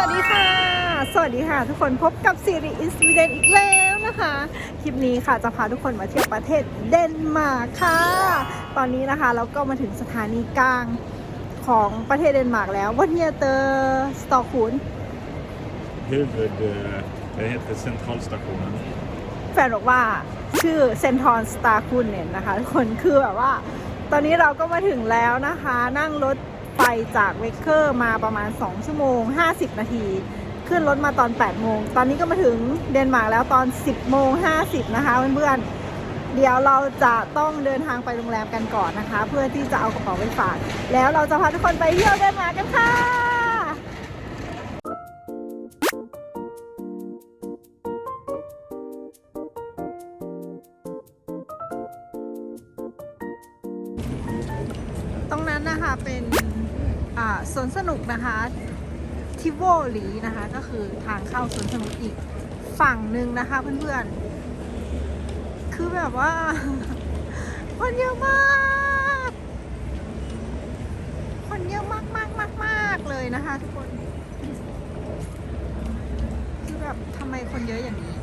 วัสดีค่ะ สวัสดีค่ะ ทุกคนพบกับซีรีส์อินสวีเดนอีกแล้วนะคะ คลิปนี้ค่ะจะพาทุกคนมาเที่ยวประเทศเดนมาร์กค่ะ ตอนนี้นะคะเราก็มาถึงสถานีกลางของประเทศเดนมาร์กแล้ว วันเนียเตอร์สตอกคูน huvud... eh, Det heter Centralstationen. แฟนบอกว่าชื่อเซนทอนสตาร์คูนเนี่ยนะคะทุกคนคือแบบว่า ตอนนี้เราก็มาถึงแล้วนะคะ นั่งรถ ไฟจากเวกเกอร์มาประมาณ 2 ชั่วโมง 50 นาที ขึ้นรถมาตอน 8 โมง ตอนนี้ก็มาถึงเดนมาร์กแล้วตอน 10 โมง 50 นะคะเพื่อนๆ เดี๋ยวเราจะต้องเดินทางไปโรงแรมกันก่อนนะคะ เพื่อที่จะเอากระเป๋าไปฝาก แล้วเราจะพาทุกคนไปเที่ยวเดนมาร์กกันค่ะ นะคะทิโวลีนะคะก็คือทางเข้าสวนสนุกอีกฝั่งหนึ่งนะคะเพื่อนๆ คือแบบว่าคนเยอะมาก คนเยอะมากมากมากมากๆเลยนะคะทุกคน คือแบบทำไมคนเยอะอย่างนี้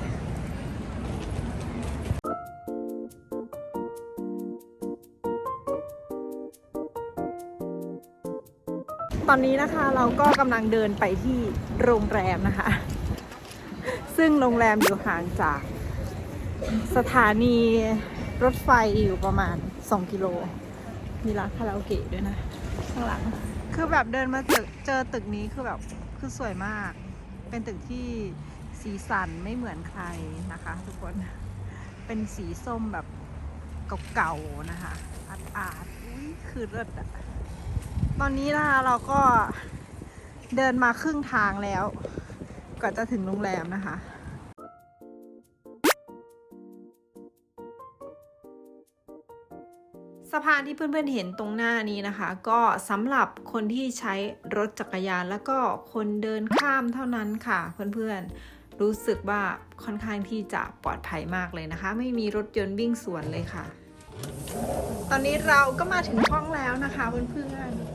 ตอนนี้นะคะเราก็กำลังเดินไปที่โรงแรมนะคะ ซึ่งโรงแรมอยู่ห่างจากสถานีรถไฟอยู่ประมาณ 2 กิโล มีร้านคาราโอเกะด้วยนะ ข้างหลัง คือแบบเดินมาตึกเจอตึกนี้คือแบบคือสวยมาก เป็นตึกที่สีสันไม่เหมือนใครนะคะ ทุกคน เป็นสีส้มแบบเก่าๆนะคะอาดๆอุ้ยคือเลิศอะ ตอนนี้นะคะเราก็เดินมาครึ่งทางแล้วก่อนจะถึงโรงแรมนะคะสะพานที่เพื่อนๆเห็นตรงหน้านี้นะคะ ก็สำหรับคนที่ใช้รถจักรยานแล้วก็คนเดินข้ามเท่านั้นค่ะ เพื่อนๆรู้สึกว่าค่อนข้างที่จะปลอดภัยมากเลยนะคะ ไม่มีรถยนต์วิ่งสวนเลยค่ะ ตอนนี้เราก็มาถึงห้องแล้วนะคะเพื่อนๆ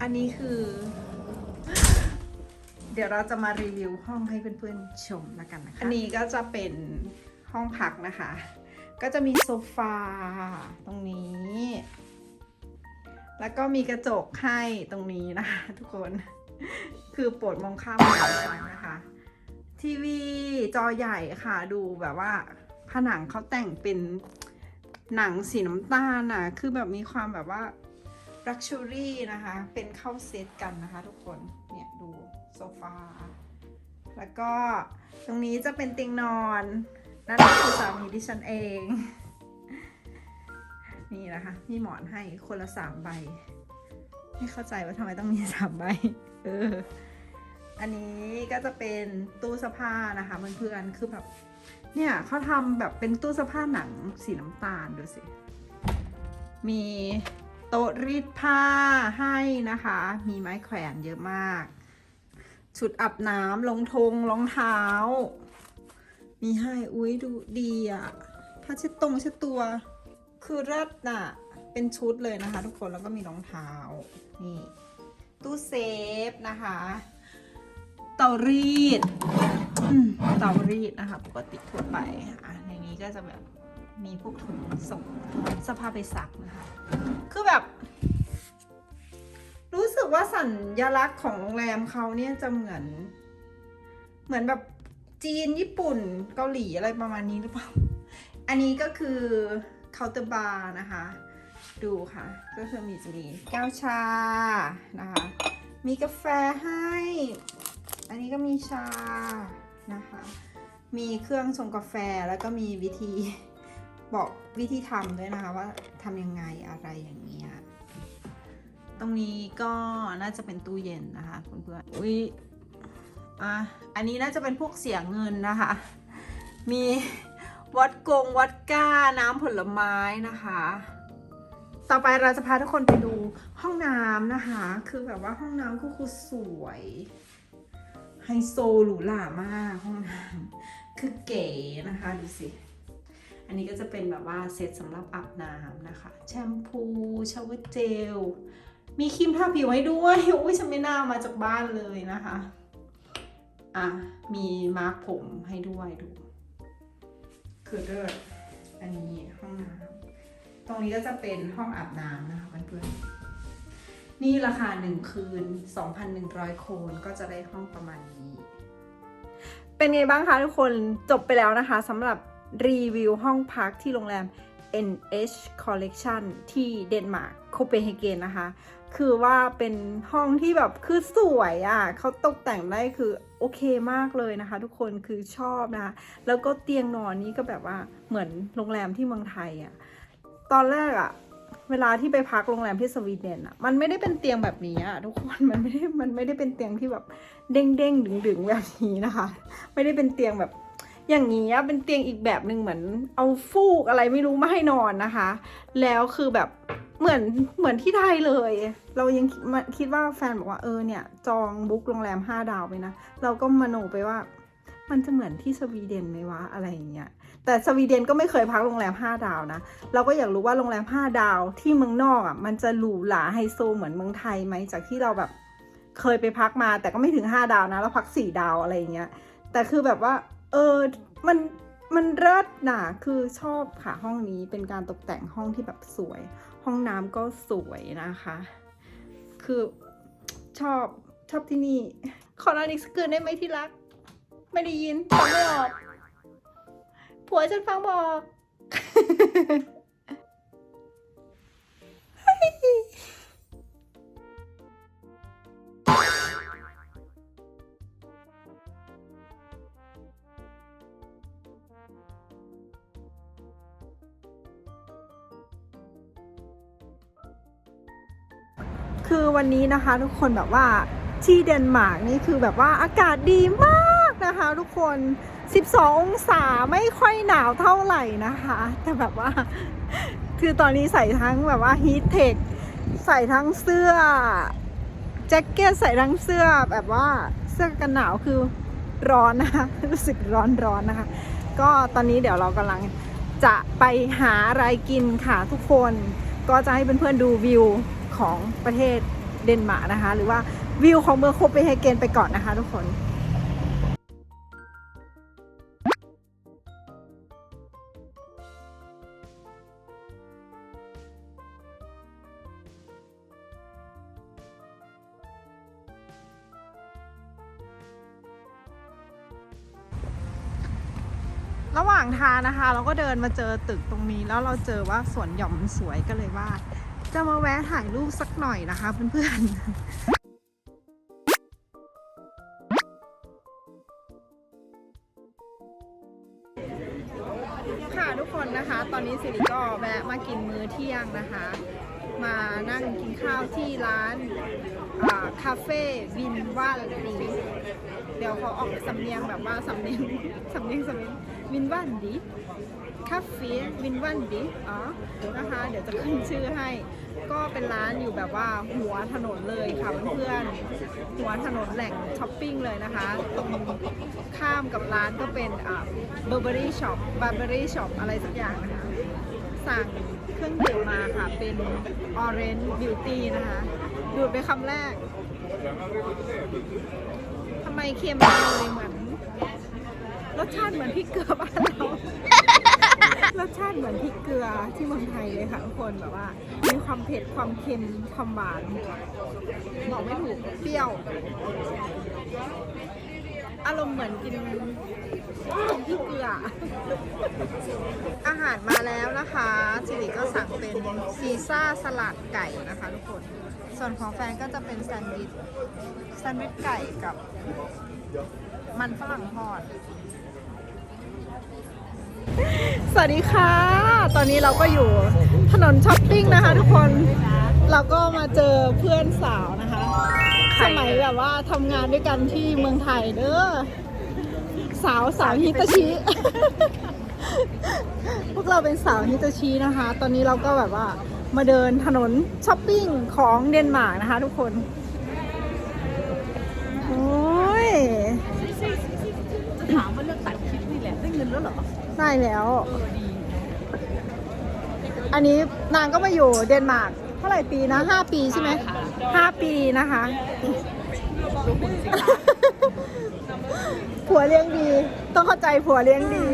อันนี้คือ เดี๋ยวเราจะมารีวิวห้องให้เพื่อนๆชมแล้วกันนะคะ อันนี้ก็จะเป็นห้องพักนะคะ ก็จะมีโซฟาตรงนี้ แล้วก็มีกระจกให้ตรงนี้นะคะทุกคน คือโปรดมองข้ามไปนะคะ ทีวีจอใหญ่ค่ะดูแบบว่าผนังเขาแต่งเป็นหนังสีน้ำตาลน่ะคือแบบมีความแบบว่า ลักชัวรี่นะคะ เป็นเข้าเซตกันนะคะทุกคน เนี่ยดูโซฟา แล้วก็ตรงนี้จะเป็นเตียงนอนนั่นคือสามีดิฉันเอง นี่นะคะมีหมอนให้คนละสามใบ ไม่เข้าใจว่าทำไมต้องมีสามใบ เออ อันนี้ก็จะเป็นตู้เสื้อผ้านะคะเพื่อนๆคือแบบ เนี่ยเขาทำแบบเป็นตู้เสื้อผ้าหนังสีน้ำตาลดูสิ มี ต๊ะรีดผ้าให้นะคะ มีไม้แขวนเยอะมาก ชุดอาบน้ำรองทงรองเท้า มีให้อุ้ยดูดีอะผ้าเช็ดตรงเช็ดตัว คือเลิศน่ะ เป็นชุดเลยนะคะ ทุกคนแล้วก็มีรองเท้า นี่ตู้เซฟนะคะ เตารีดเตารีดนะคะ ปกติทั่วไป อะในนี้ก็จะแบบ มีพวกถุงส่งสื้อผ้าไปซักนะคะ คือแบบ รู้สึกว่าสัญลักษณ์ของโรงแรมเขาเนี่ยจะเหมือน เหมือนแบบจีนญี่ปุ่นเกาหลีอะไรประมาณนี้หรือเปล่า อันนี้ก็คือเคาน์เตอร์บาร์นะคะ ดูค่ะ ก็คือมีจะมีแก้วชานะคะ มีกาแฟให้ อันนี้ก็มีชานะคะ มีเครื่องชงกาแฟแล้วก็มีวิธี บอกวิธีทำด้วยนะคะว่าทำยังไงอะไรอย่างเงี้ยตรงนี้ก็น่าจะเป็นตู้เย็นนะคะเพื่อนๆอุ้ยอะอันนี้น่าจะเป็นพวกเสียเงินนะคะ มีวัดกงวัดก้าน้ำผลไม้นะคะ ต่อไปเราจะพาทุกคนไปดูห้องน้ำนะคะ คือแบบว่าห้องน้ำก็คือสวยไฮโซหรูหรามากห้องน้ำคือเก๋นะคะดูสิ อันนี้ก็จะเป็นแบบว่าเซตสำหรับอาบน้ำนะคะ แชมพูชาวเจล มีครีมทาผิวให้ด้วยอุ้ยฉันไม่น่าเอามาจากบ้านเลยนะคะ อะ มีมาร์กผมให้ด้วยดู คือเลิศอันนี้ห้องน้ำตรงนี้ก็จะเป็นห้องอาบน้ำนะคะเพื่อนๆนี่ราคาหนึ่งคืน 2,100 โคนก็จะได้ห้องประมาณนี้ เป็นไงบ้างคะทุกคนจบไปแล้วนะคะสำหรับ รีวิวห้องพักที่โรงแรม NH Collection ที่เดนมาร์กโคเปนเฮเกนนะคะ คือว่าเป็นห้องที่แบบคือสวยอะ่ะเขาตกแต่งได้คือโอเคมากเลยนะคะ ทุกคนคือชอบนะคะ แล้วก็เตียงนอนนี้ก็แบบว่าเหมือนโรงแรมที่เมืองไทยอะ่ะ ตอนแรกอะ่ะเวลาที่ไปพักโรงแรมที่สวีเดนอะ่ะมันไม่ได้เป็นเตียงแบบนี้อะ่ะทุกคนมันไม่ได้มันไม่ได้เป็นเตียงที่แบบเด้งเด้งดึงดึงแบบนี้นะคะ ไม่ได้เป็นเตียงแบบ อย่างนี้เป็นเตียงอีกแบบหนึ่งเหมือนเอาฟูกอะไรไม่รู้มาให้นอนนะคะ แล้วคือแบบเหมือนเหมือนที่ไทยเลย เรายังคิดมาคิดว่าแฟนบอกว่าเออเนี่ย จองบุ๊กโรงแรมห้าดาวไปนะ เราก็มโนไปว่ามันจะเหมือนที่สวีเดนไหมวะอะไรอย่างเงี้ย แต่สวีเดนก็ไม่เคยพักโรงแรมห้าดาวนะ เราก็อยากรู้ว่าโรงแรมห้าดาวที่เมืองนอกอะมันจะหรูหราไฮโซเหมือนเมืองไทยไหมจากที่เราแบบเคยไปพักมาแต่ก็ไม่ถึงห้าดาวนะ เราพักสี่ดาวอะไรอย่างเงี้ย แต่คือแบบว่า ออมันมันเลิศน่ะคือชอบค่ะห้องนี้เป็นการตกแต่งห้องที่แบบสวย ห้องน้ำก็สวยนะคะ คือชอบชอบที่นี่ ขอนอนอีกสักคืนได้ไหมที่รัก ไม่ได้ยินฟังไม่ออกผัวฉันฟังบอก คือวันนี้นะคะทุกคนแบบว่าที่เดนมาร์กนี่คือแบบว่าอากาศดีมากนะคะทุกคน 12 องศาไม่ค่อยหนาวเท่าไหร่นะคะ แต่แบบว่า คือตอนนี้ใส่ทั้งแบบว่าฮีทเทคใส่ทั้งเสื้อแจ็คเก็ตใส่ทั้งเสื้อแบบว่าเสื้อกันหนาวคือร้อนนะคะ รู้สึกร้อนร้อนๆนะคะ ก็ตอนนี้เดี๋ยวเรากำลังจะไปหาอะไรกินค่ะทุกคน ก็จะให้เพื่อนๆดูวิว ของประเทศเดนมาร์กนะคะ หรือว่าวิวของเมืองโคเปนเฮเกนไปก่อนนะคะทุกคนระหว่างทางนะคะ เราก็เดินมาเจอตึกตรงนี้แล้วเราเจอว่าสวนหย่อมสวยก็เลยว่า จะมาแวะถ่ายรูปสักหน่อยนะคะเพื่อนๆค่ะทุกคนนะคะ ตอนนี้สิริก็แวะมากินมื้อเที่ยงนะคะ มานั่งกินข้าวที่ร้านคาเฟ่วินว่าลีเดี๋ยวเขาออกสำเนียงแบบว่าสำเนียงสำเนียงสำเนียง วินวันดีคาเฟ่วินวันดีอ๋อนะคะ เดี๋ยวจะขึ้นชื่อให้ ก็เป็นร้านอยู่แบบว่าหัวถนนเลยค่ะเพื่อนๆหัวถนนแหล่งช้อปปิ้งเลยนะคะตรงข้ามกับร้านก็เป็นอ่าเบอร์เบอรี่ช็อปบาร์เบอรี่ช็อปอะไรสักอย่างนะคะสั่งเครื่องดื่มมาค่ะเป็น Orange Beauty นะคะดูดไปคำแรกทำไมเค็มเลย รสชาติเหมือนพริกเกลือบ้านเรา รสชาติเหมือนพริกเกลือที่เมืองไทยเลยค่ะทุกคนแบบว่า มีความเผ็ดความเค็มความหวานบอกไม่ถูกเปรี้ยว อารมณ์เหมือนกินพริกเกลือ อาหารมาแล้วนะคะจิริก็สั่งเป็นซีซ่าสลัดไก่นะคะทุกคน ส่วนของแฟนก็จะเป็นแซนด์วิชแซนด์วิชไก่กับมันฝรั่งทอด สวัสดีค่ะ ตอนนี้เราก็อยู่ถนนช้อปปิ้งนะคะ ทุกคน เราก็มาเจอเพื่อนสาวนะคะ สมัยแบบว่าทำงานด้วยกันที่เมืองไทยเด้อ สาวสาวฮิตาชิ พวกเราเป็นสาวฮิตาชินะคะ ตอนนี้เราก็แบบว่ามาเดินถนนช้อปปิ้งของเดนมาร์กนะคะ ทุกคน โอ้ย ได้แล้ว เออดีอันนี้นางก็มาอยู่เดนมาร์กเท่าไหร่ปีนะห้าปีใช่ไหมห้าปีนะคะ ผัวเลี้ยงดี ต้องเข้าใจผัวเลี้ยงดี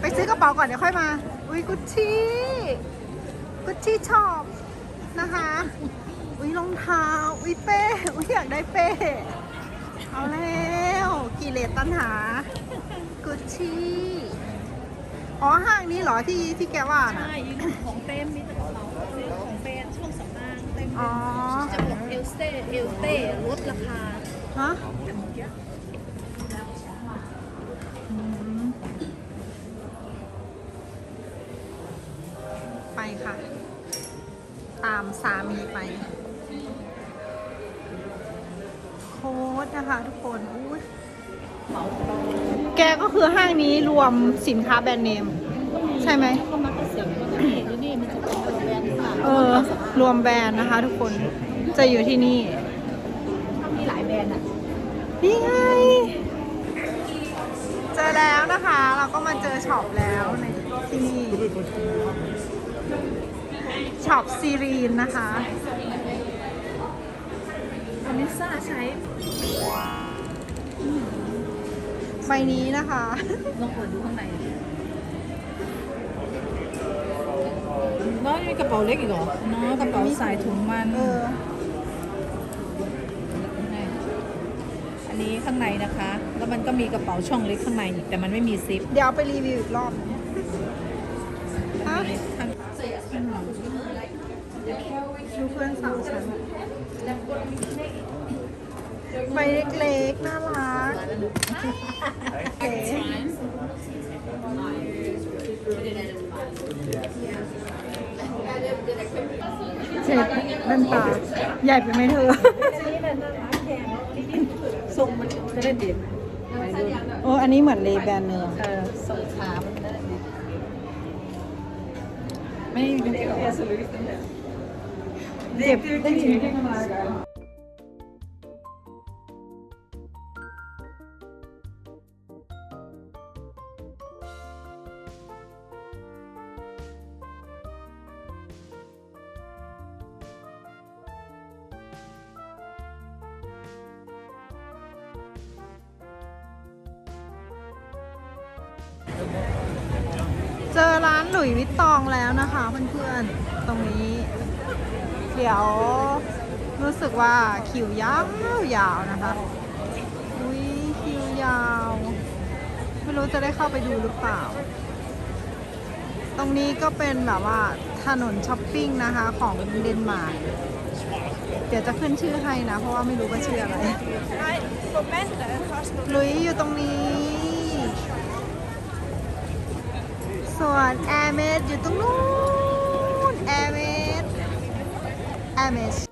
ไปซื้อกระเป๋าก่อนเดี๋ยวค่อยมา อุ้ยกุชชี่กุชชี่ชอบนะคะ อุ้ยรองเท้า อุ้ยเป้ อุ้ยอยากได้เป้ เอาแล้ว กิเลสตัณหา กุชชี่ อ๋อห้างนี้เหรอที่ที่แกว่าน่ะ ใช่ยืนของเต็มมีแต่กระเป๋าซื้อของแบรนด์ช่วงสำอางเต็มอ๋อ จะบอกเอลสเต้เอลเต้ลดราคา ฮะ คือห้างนี้รวมสินค้าแบรนด์เนม ใช่ไหมก็มักจะเสียงว่าที่ที่นี่มันจะเป็นแบรนด์ค่ะเออ รวมแบรนด์นะคะทุกคนจะอยู่ที่นี่ มีหลายแบรนด์อะนี่ไงเจอแล้วนะคะ เราก็มาเจอช็อปแล้วในที่นี่ช็อปซีรีนนะคะอันนี้ซ่าใช้ใบนี้นะคะลองเปิดดูข้างในน้องมีกระเป๋าเล็กอีกเหรอน้องกระเป๋าใส่ถุงมันเอออันนี้ข้างในนะคะ แล้วมันก็มีกระเป๋าช่องเล็กข้างในอีกแต่มันไม่มีซิปเดี๋ยวเอาไปรีวิวอีกรอบฮะข้างดูเพื่อนสาวฉัน ใบเล็กๆ น่ารักเก๋เจ็บดันตาใหญ่ไปไหมเธอทรงมันจะได้เด็ดไปดูโอ้อันนี้เหมือนเลแบนเนอร์เออทรงขามันได้ดีไม่เป็นเอกลักษณ์เลยเจ็บได้ยิ ดี๋ยวรู้สึกว่าคิวยาวยาวๆนะคะอุ้ยคิวยาว ไม่รู้จะได้เข้าไปดูหรือเปล่า ตรงนี้ก็เป็นแบบว่าถนนช้อปปิ้งนะคะของเดนมาร์กเดี๋ยวจะขึ้นชื่อให้นะ เพราะว่าไม่รู้ว่าชื่ออะไรหลุยอยู่ตรงนี้ ส่วนแอร์เมสอยู่ตรงนู้นแอร์เมส แ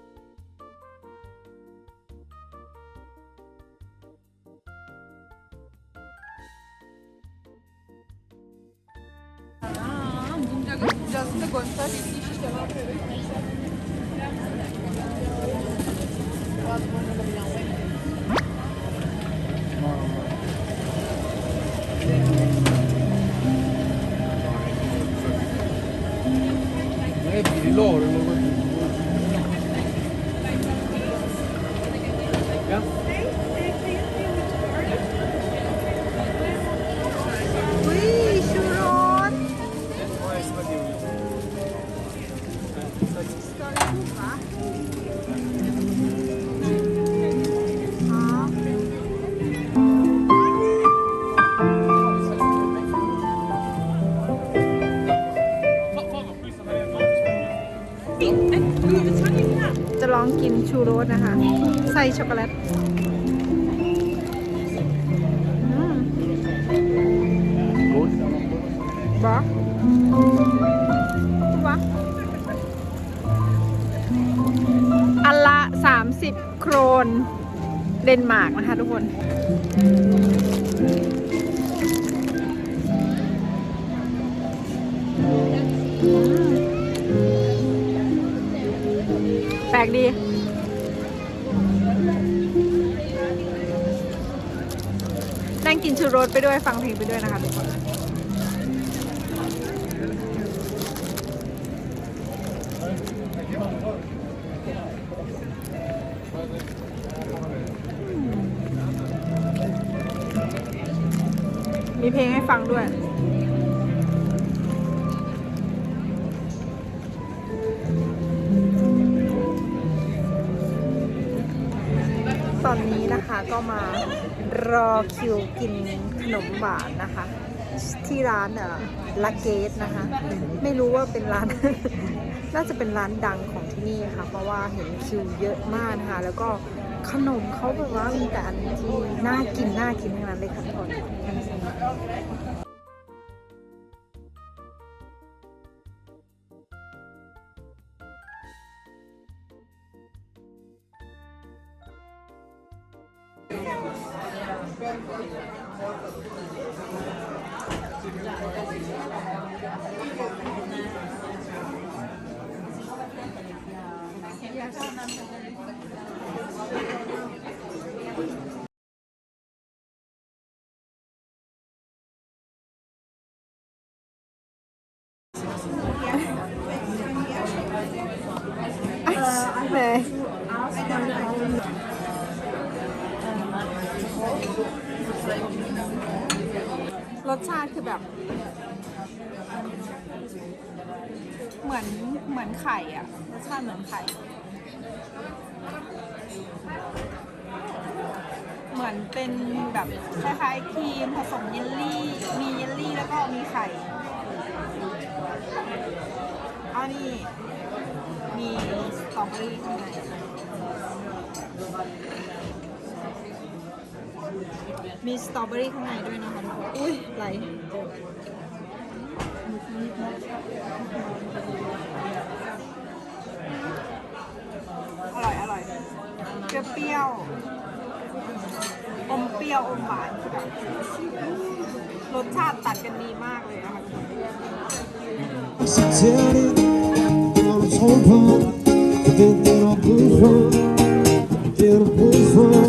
จะลองกินชูโรสนะคะ ใส่ช็อกโกแลตอืมวะวะอันละ 30 โครน เดนมาร์กนะคะทุกคน ลกดี นั่งกินชูโรสไปด้วยฟังเพลงไปด้วยนะคะทุกคนมีเพลงให้ฟังด้วย มารอคิวกินขนมหวานนะคะ ที่ร้านเออลาเกตนะคะ ไม่รู้ว่าเป็นร้าน น่าจะเป็นร้านดังของที่นี่ค่ะ เพราะว่าเห็นคิวเยอะมากนะคะ แล้วก็ขนมเขาแบบว่ามีแต่อันที่น่ากินน่ากินทั้งนั้นเลยค่ะทุกคน หนรสชาติคือแบบ เหมือนเหมือนไข่อะรสชาติเหมือนไข่ เหมือนเป็นแบบคล้ายๆครีมผสมเยลลี่ มีเยลลี่แล้วก็มีไข่อันนี้มี สตรอเบอรี่ข้างในมีสตรอเบอรี่ข้างในด้วยนะคะอุ้ยไหลอร่อย อร่อยเปรี้ยวอมเปรี้ยวอมหวานแบบรสชาติตัดกันดีมากเลยนะคะ ทุกคน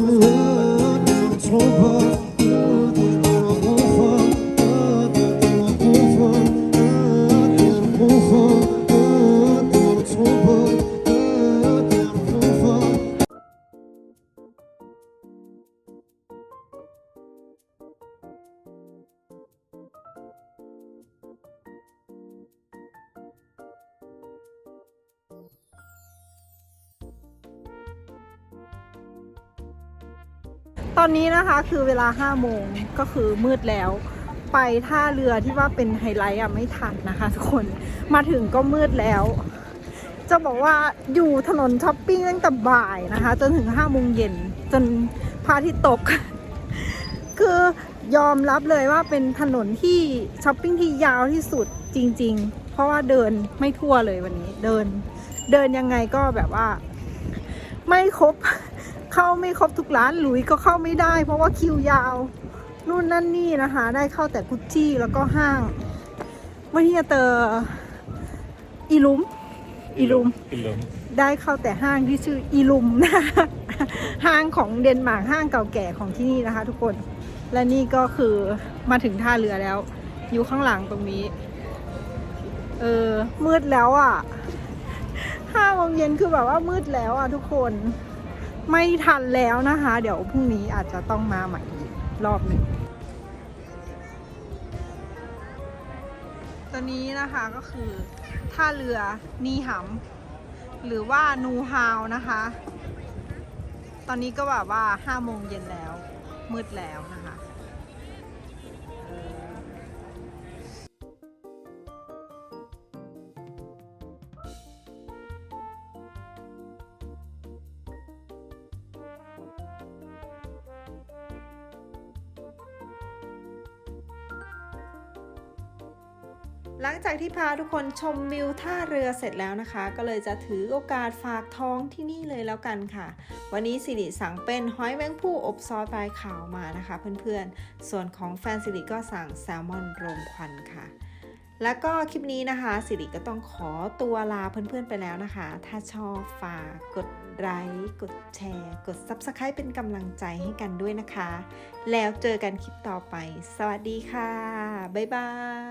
อนนี้นะคะคือเวลา5โมงก็คือมืดแล้ว ไปท่าเรือที่ว่าเป็นไฮไลท์อะไม่ทันนะคะทุกคนมาถึงก็มืดแล้ว จะบอกว่าอยู่ถนนช้อปปิ้งตั้งแต่บ่ายนะคะ จนถึง5โมงเย็นจนพระอาทิตย์ตก คือยอมรับเลยว่าเป็นถนนที่ช้อปปิ้งที่ยาวที่สุดจริง ๆ เพราะว่าเดินไม่ทั่วเลยวันนี้เดิน เดินยังไงก็แบบว่า ไม่ครบ เข้าไม่ครบทุกร้านหลุยก็เข้าไม่ได้ เพราะว่าคิวยาว นู่นนั่นนี่นะคะ ได้เข้าแต่กุชชี่แล้วก็ห้างวันนี้จะเจออีลุมอีลุม Illum. ได้เข้าแต่ห้างที่ชื่ออีลุมนะคะห้างของเดนมาร์กห้างเก่าแก่ของที่นี่นะคะ ทุกคนและนี่ก็คือมาถึงท่าเรือแล้ว อยู่ข้างหลังตรงนี้ เออมืดแล้วอะห้าโมงเย็นคือแบบว่ามืดแล้วอะทุกคน ไม่ทันแล้วนะคะ เดี๋ยวพรุ่งนี้อาจจะต้องมาใหม่อีกรอบหนึ่งตอนนี้นะคะก็คือท่าเรือนีหำหรือว่านูฮาวนะคะ ตอนนี้ก็แบบว่าห้าโมงเย็นแล้ว มืดแล้วนะ หลังจากที่พาทุกคนชมวิวท่าเรือเสร็จแล้วนะคะ ก็เลยจะถือโอกาสฝากท้องที่นี่เลยแล้วกันค่ะ วันนี้สิริสั่งเป็นหอยแมงผู้อบซอสปลายขาวมานะคะ เพื่อนๆ ส่วนของแฟนสิริก็สั่งแซลมอนรมควันค่ะ แล้วก็คลิปนี้นะคะ สิริก็ต้องขอตัวลาเพื่อนๆไปแล้วนะคะ ถ้าชอบฝากกดไลค์กดแชร์ กด Subscribe เป็นกำลังใจให้กันด้วยนะคะ แล้วเจอกันคลิปต่อไป สวัสดีค่ะ บ๊ายบาย